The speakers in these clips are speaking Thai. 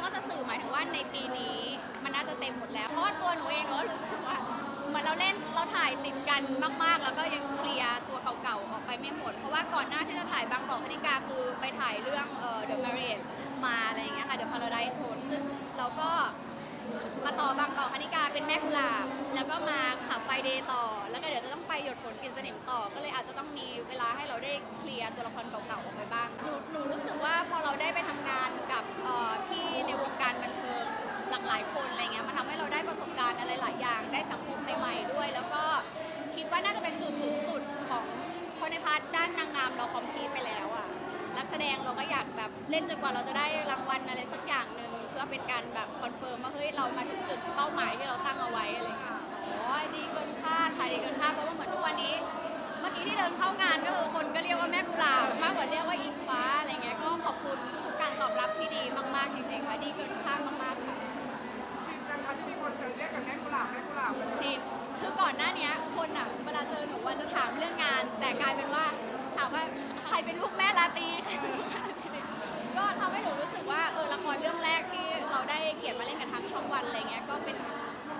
ที่เขาจะสื่อหมายถึงว่าในปีนี้ มันน่าจะเต็มหมดแล้ว เพราะว่าตัวหนูเองหนูก็รู้สึกว่าเหมือนเราเล่นเราถ่ายติดกันมาก ๆ แล้วก็ยังเคลียร์ตัวเก่าๆออกไปไม่หมด เพราะว่าก่อนหน้าที่จะถ่ายบางกอกพนิกาคือไปถ่ายเรื่องเอ่อ The Marriage มาอะไรอย่างเงี้ยค่ะ The Paradise Tone ซึ่งเราก็ มาต่อบางกอกคณิกาเป็นแม่กุหลาบ แล้วก็มาขับไฟเดย์ต่อ แล้วก็เดี๋ยวจะต้องไปหยดฝนกลินสนิมต่อ ก็เลยอาจจะต้องมีเวลาให้เราได้เคลียร์ตัวละครเก่าๆออกไปบ้าง หนูหนูรู้สึกว่าพอเราได้ไปทำงานกับเอ่อพี่ในวงการบันเทิงหลากหลายคนอะไรเงี้ย มันทำให้เราได้ประสบการณ์อะไรหลายอย่าง ได้สังคมใหม่ๆด้วย แล้วก็คิดว่าน่าจะเป็นจุดสูงสุดของคนในพาร์ทด้านนางงามเราคอมพลีทไปแล้วอะนักแสดงเราก็อยากแบบเล่นจนกว่าเราจะได้รางวัลอะไรสักอย่างหนึ่ง เพื่อเป็นการแบบคอนเฟิร์มว่าเฮ้ยเรามาถึงจุดเป้าหมายที่เราตั้งเอาไว้อะไรอย่างเงี้ยโอ้ยดีเกินคาดค่ะดีเกินคาดเพราะว่าเหมือนทุกวันนี้ เมื่อกี้ที่เดินเข้างานก็คือคนก็เรียกว่าแม่กุหลาบมากกว่าเรียกว่าอิงฟ้าอะไรเงี้ยก็ขอบคุณทุกการตอบรับที่ดีมากๆจริงๆค่ะดีเกินคาดมากๆค่ะชินจังคะที่มีคนเจอเรียกกับแม่กุหลาบแม่กุหลาบชินคือก่อนหน้านี้คนอะเวลาเจอหนูว่าจะถามเรื่องงาน แต่กลายเป็นว่าถามว่าใครเป็นลูกแม่ลาตี องวันอะไรเงี้ยก็เป็น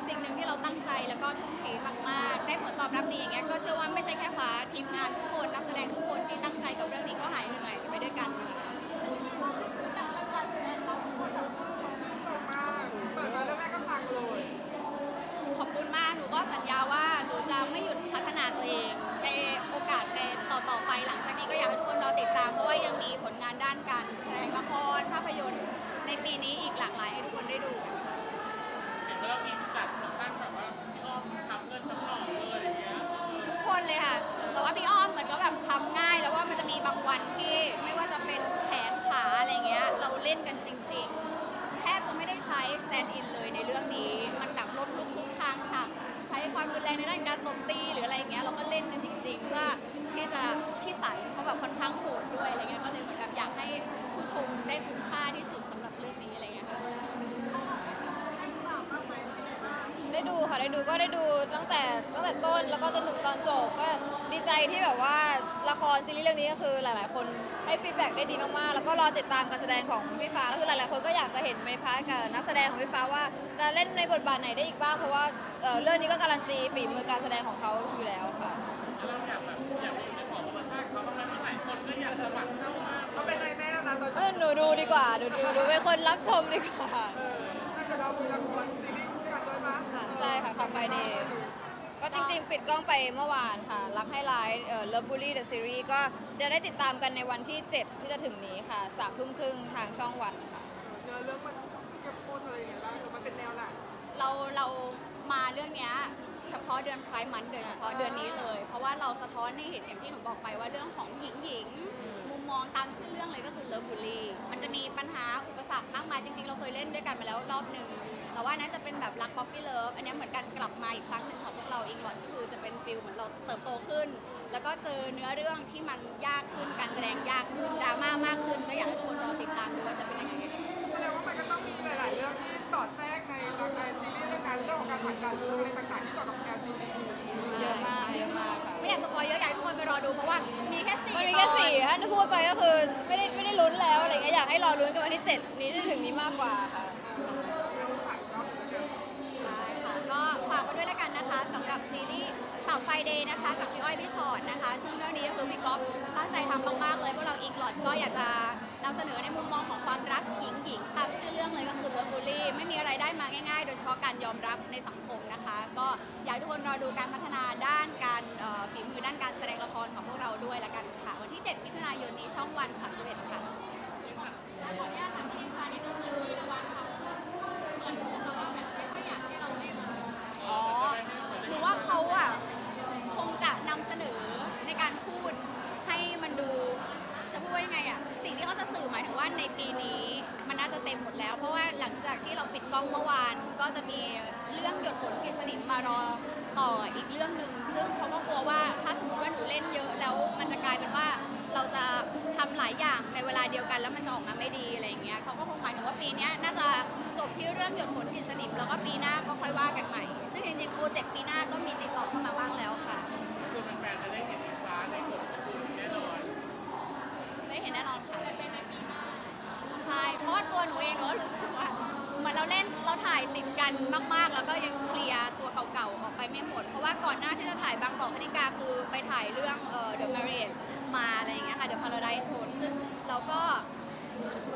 สิ่งหนึ่งที่เราตั้งใจแล้วก็ทุ่มเทมากๆได้ผลตอบรับดีอย่างเงี้ยก็เชื่อว่าไม่ใช่แค่ฟ้าทีมงานทุกคนนักแสดงทุกคนที่ตั้งใจกับเรื่องนี้ก็หายเหนื่อยไปด้วยกันชื่นชมมากเปิดมาเรื่องแรกก็ปังเลยขอบคุณมากหนูก็สัญญาว่าหนูจะไม่หยุดพัฒนาตัวเองในโอกาสในต่อๆไปหลังจากนี้ก็อยากให้ทุกคนรอติดตามเพราะว่ายังมีผลงานด้านการแสดงละครภาพยนตร์ในปีนี้อีกหลากหลายให้ทุกคน จะไม่ได้ใช้ stand in เลยในเรื่องนี้ มันแบบลดลุกลุกทางฉากใช้ความรุนแรงในด้านการตบตีหรืออะไรอย่างเงี้ยเราก็เล่นกันจริงๆเพื่อที่จะพี่สันเขาแบบค่อนข้างโหดด้วยอะไรเงี้ยก็เลยเหมือนแบบอยากให้ผู้ชมได้คุ้มค่าที่สุดสำหรับเรื่องนี้อะไรเงี้ยค่ะได้ดูค่ะได้ดูก็ได้ดูตั้งแต่ตั้งแต่ต้นแล้วก็จนถึงตอนจบก็ดีใจที่แบบว่า ละครซีรีส์เรื่องนี้ก็คือหลาย ๆ คนให้ฟีดแบ็กได้ดีมาก ๆ แล้วก็รอติดตามการแสดงของพี่ฟ้าก็คือหลาย ๆ คนก็อยากจะเห็นในพาร์ทกับนักแสดงของพี่ฟ้าว่าจะเล่นในบทบาทไหนได้อีกบ้างเพราะว่าเอ่อเรื่องนี้ก็การันตีฝีมือการแสดงของเขาอยู่แล้วค่ะแล้วเราอยากแบบอยากอยู่ในหอประวัติศาสตร์เขาบ้างไหมเพราะหลายคนก็อยากสมัครเข้ามาเขาเป็นนายแม่แล้วนะตอนเออหนูดูดีกว่าดูดูดูเป็นคนรับชมดีกว่าเออถ้าเกิดเรามีละครซีรีส์คู่กันด้วยมั้ยใช่ค่ะขับไปเดย์ ก็จริงๆ ปิดกล้องไปเมื่อวานค่ะ รักให้ร้ายเอ่อ Love Bully the Series ก็จะได้ติดตามกันในวันที่ 7 ที่จะถึงนี้ค่ะสามทุ่มครึ่งทางช่องวันค่ะเจอเรื่องมันเข้มข้นอะไรอย่างเงี้ยบ้างมันเป็นแนวไหนเราเรามาเรื่องเนี้ยเฉพาะเดือนไพร์มันโดยเฉพาะเดือนนี้เลย เพราะว่าเราสะท้อนให้เห็นอย่างที่หนูบอกไปว่าเรื่องของหญิงหญิงอืม มุมมองตามชื่อเรื่องเลยก็คือเลิฟบูลลี่มันจะมีปัญหาอุปสรรคมากมายจริงๆ เราเคยเล่นด้วยกันมาแล้วรอบหนึ่ง แต่ว่านั้นจะเป็นแบบรักป๊อปปี้เลิฟอันนี้เหมือนกันกลับมาอีกครั้งหนึ่งของพวกเราเองหรอก็คือจะเป็นฟิลเหมือนเราเติบโตขึ้น แล้วก็เจอเนื้อเรื่องที่มันยากขึ้นการแสดงยากขึ้นดราม่ามากขึ้น ก็อยากให้ทุกคนรอติดตามดูว่าจะเป็นยังไงแสดงว่ามันก็ต้องมีหลาย ๆ เรื่องที่สอดแทรกในละครซีรีส์เรื่องการเรื่องของการผ่านการเรื่องอะไรต่างๆที่เกี่ยวกับการซีรีส์เยอะมากเยอะมากค่ะไม่อยากสปอยเยอะอยากให้ทุกคนไปรอดูเพราะว่ามีแค่สี่มันมีแค่ตอนสี่ถ้าจะพูดไปก็คือไม่ได้ไม่ได้ลุ้นแล้วอะไรเงี้ยอยากให้รอลุ้นกันวันที่7นี้จะถึงนี้มากกว่าค่ะ ได้ค่ะก็ฝากไว้ด้วยแล้วกัน นะคะสำหรับซีรีส์ข่าวไฟเดย์นะคะกับพี่อ้อยพี่ชอตนะคะ ซึ่งเรื่องนี้ก็คือพี่ก๊อฟตั้งใจทำมากๆเลยพวกเราอิงหลอดก็อยากจะนำเสนอในมุมมองของความรักหญิงหญิงตามชื่อเรื่องเลยก็คือเลิฟบูลลี่ไม่มีอะไรได้มาง่ายๆ โดยเฉพาะการยอมรับในสังคมนะคะ ก็อยากให้ทุกคนรอดูการพัฒนาด้านการเอ่อฝีมือด้านการแสดงละครของพวกเราด้วยละกันค่ะ วันที่ 7 มิถุนายนนี้ช่องวัน31ค่ะ อ๋อหรือว่าเขาอะคงจะนำเสนอในการพูดให้มันดู จะพูดว่ายังไงอะ สิ่งที่เขาจะสื่อหมายถึงว่าในปีนี้มันน่าจะเต็มหมด แล้ว เพราะว่าหลังจากที่เราปิดกล้องเมื่อวานก็จะมีเรื่องหยดฝนกฤษณิมมารอต่ออีกเรื่องหนึ่งซึ่งเขาก็กลัวว่าถ้าสมมติว่าหนูเล่นเยอะแล้วมันจะกลายเป็นว่าเราจะทำหลายอย่างในเวลาเดียวกันแล้วมันจะออกมาไม่ดีอะไรอย่างเงี้ยเขาก็คงหมายถึงว่าปีนี้น่าจะจบที่เรื่องหยดฝนกฤษณิมแล้วก็ปีหน้าก็ค่อยว่ากันใหม่ ซึ่งจริงๆโปรเจกต์ปีหน้า ก่อนหน้าที่จะถ่ายบางกอกคณิกาคือไปถ่ายเรื่องเอ่อ The Marriage มาอะไรอย่างเงี้ยค่ะ The Paradise Tone ซึ่งเราก็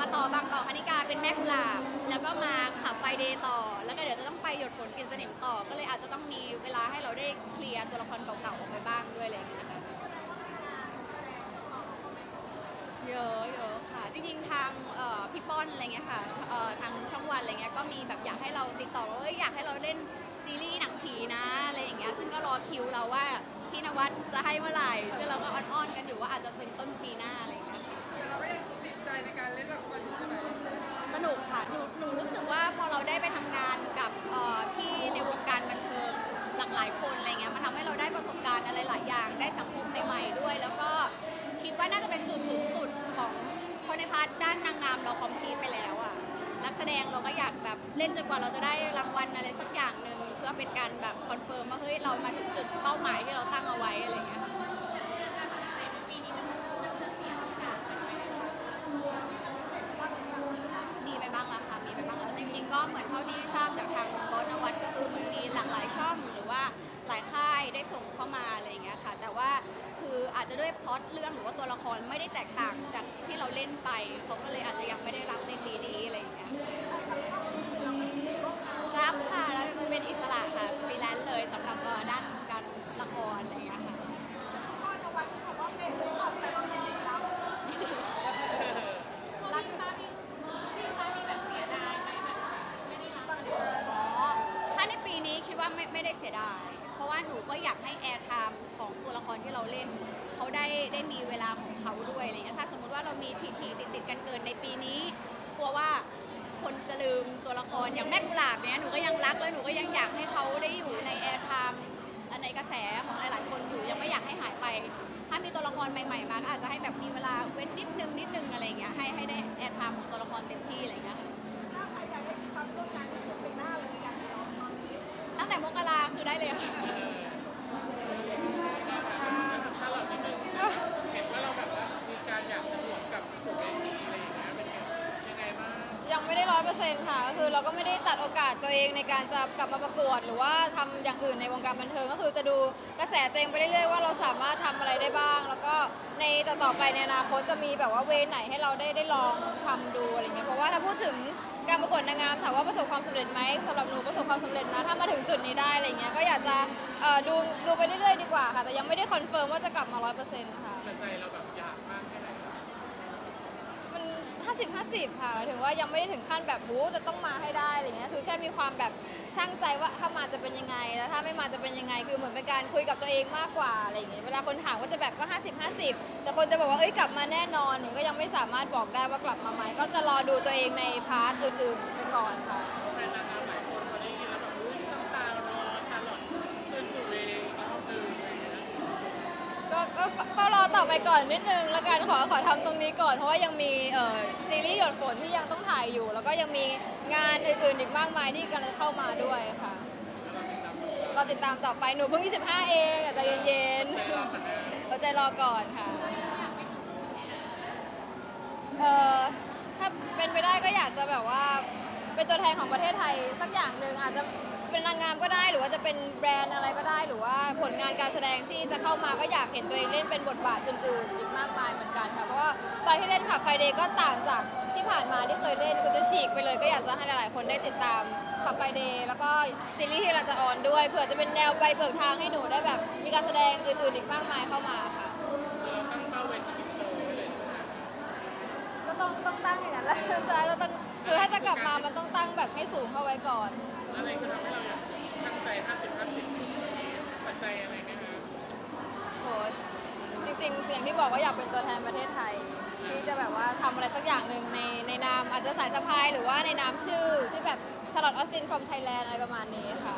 มาต่อบางกอกคณิกาเป็นแม่กุหลาบ แล้วก็มาขับไฟเดย์ต่อ แล้วก็เดี๋ยวจะต้องไปหยดฝนกินสนิมต่อ ก็เลยอาจจะต้องมีเวลาให้เราได้เคลียร์ตัวละครเก่าๆออกไปบ้างด้วยอะไรอย่างเงี้ยค่ะเยอะเยอะค่ะ จริงๆ ทางพี่ป้อนอะไรเงี้ยค่ะทางช่องวันอะไรเงี้ยก็มีแบบอยากให้เราติดต่อว่าอยากให้เราเล่น ซีรีส์หนังผีนะอะไรอย่างเงี้ยซึ่งก็รอคิวเราว่าพี่นวัดจะให้เมื่อไหร่ซึ่งเราก็อ้อนๆกันอยู่ว่าอาจจะเป็นต้นปีหน้าอะไรอย่างเงี้ย งเราก็อยากแบบเล่นจนกว่าเราจะได้รางวัลอะไรสักอย่างหนึ่งเพื่อเป็นการแบบคอนเฟิร์มว่าเฮ้ยเรามาถึงจุดเป้าหมายที่เราตั้งเอาไว้อะไรเงี้ยค่ะมีไปบ้างแล้วค่ะมีไปบ้างแล้วจริง ๆ ก็เหมือนเท่าที่ทราบจากทางบอส จจะด้วยพล็อตเรื่องหรือว่าตัวละครไม่ได้แตกต่างจากที่เราเล่นไป เขาก็เลยอาจจะยังไม่ได้รับในปีนี้อะไรอย่างเงี้ยรับค่ะแล้วมันเป็นอิสระค่ะฟรีแลนซ์เลยสำหรับเอ่อด้านการละครอะไรอย่างเงี้ยค่ะอ๋อถ้าในปีนี้คิดว่าไม่ไม่ได้เสียดาย เพราะว่าหนูก็อยากให้แอร์ไทม์ของตัวละครที่เราเล่น ของเขาด้วยอะไรเงี้ยถ้าสมมุติว่าเรามีทีทีติดติดๆกันเกินในปีนี้กลัวว่าคนจะลืมตัวละครอย่างแม่กุหลาบเนี้ยหนูก็ยังรักและหนูก็ยังอยากให้เขาได้อยู่ในแอร์ไทม์ในกระแสของหลายๆคนอยู่ยังไม่อยากให้หายไป ถ้ามีตัวละครใหม่ๆมาก็อาจจะให้แบบมีเวลาเว้นนิดนึงนิดนึงอะไรเงี้ยให้ให้ได้แอร์ไทม์ของตัวละครเต็มที่อะไรเงี้ยค่ะตั้งแต่มกราคือได้เลยค่ะ ชาลอตนิดนึงเห็นว่าเราแบบว่ามีการอยากจะบวกกับกลุ่มเวทีอะไรอย่างเงี้ยเป็นยังไงบ้าง ยังไม่ได้ ร้อยเปอร์เซ็นต์ค่ะก็คือเราก็ไม่ได้ตัดโอกาสตัวเองในการจะกลับมาประกวด หรือว่าทำอย่างอื่นในวงการบันเทิงก็คือจะดูกระแสตัวเองไปเรื่อยๆว่าเราสามารถทำอะไรได้บ้าง แล้วก็ในต่อไปในอนาคตจะมีแบบว่าเวไหนให้เราได้ได้ลองทำดูอะไรเงี้ยเพราะว่าถ้าพูดถึงการประกวดนางงามถามว่าประสบความสำเร็จไหมสำหรับหนูประสบความสำเร็จนะถ้ามาถึงจุดนี้ได้อะไรเงี้ยก็อยากจะดูดูไปเรื่อยๆดีกว่าค่ะแต่ยังไม่ได้คอนเฟิร์มว่าจะกลับมาร้อยเปอร์เซ็นต์ค่ะใจเราแบบอยากมากแค่ไหนครับ มัน 50 50 ค่ะหมายถึงว่ายังไม่ได้ถึงขั้นแบบบู๊จะต้องมาให้ได้อะไรเงี้ยคือแค่มีความแบบช่างใจว่าถ้ามาจะเป็นยังไงแล้วถ้าไม่มาจะเป็นยังไง คือเหมือนเป็นการคุยกับตัวเองมากกว่าอะไรอย่างเงี้ยเวลาคนถามก็จะแบบก็ 50 50 แต่คนจะบอกว่าเอ้ยกลับมาแน่นอนหนูก็ยังไม่สามารถบอกได้ว่ากลับมาไหมก็จะรอดูตัวเองในพาร์ทอื่นๆไปก่อนค่ะ ก็เฝ้ารอต่อไปก่อนนิดนึงแล้วกันขอขอทำตรงนี้ก่อนเพราะว่ายังมีเอ่อซีรีส์หยดฝนที่ยังต้องถ่ายอยู่ แล้วก็ยังมีงานอื่นๆอีกมากมายที่กำลังเข้ามาด้วยค่ะรอติดตามต่อไปหนูเพิ่ง 25 เองอะใจเย็นๆเราใจรอก่อนค่ะเอ่อถ้าเป็นไปได้ก็อยากจะแบบว่าเป็นตัวแทนของประเทศไทยสักอย่างหนึ่งอาจจะ เป็นนางงามก็ได้ หรือว่าจะเป็นแบรนด์อะไรก็ได้ หรือว่าผลงานการแสดงที่จะเข้ามาก็อยากเห็นตัวเองเล่นเป็นบทบาทอื่นๆอีกมากมายเหมือนกันค่ะเพราะว่าตอนที่เล่นขับไฟเดย์ก็ต่างจากที่ผ่านมาที่เคยเล่นคือจะฉีกไปเลยก็อยากจะให้หลายๆ คนได้ติดตามขับไฟเดย์แล้วก็ซีรีส์ที่เราจะออนด้วยเผื่อจะเป็นแนวไปเบิกทางให้หนูได้แบบ มีการแสดงอื่นๆอีกมากมายเข้ามาค่ะคือเราตั้งเป้าเวทีอินเตอร์ไว้เลยใช่ไหมก็ต้องต้องตั้งอย่างนั้นแหละจะจะต้องคือถ้าจะกลับมามันต้องตั้งแบบให้สูงเข้าไว้ก่อน อะไรคือทำให้เรายังช่างใจ 50 50มีปัจจัยอะไรไหมคะ โหจ ริงๆอย่างที่บอกว่าอยากเป็นตัวแทนประเทศไทย ที่จะแบบว่าทำอะไรสักอย่างหนึ่งในในนามอาจจะสายสะพายหรือว่าในนามชื่อที่แบบชาร์ลอตออสติน from Thailand อะไรประมาณนี้ค่ะ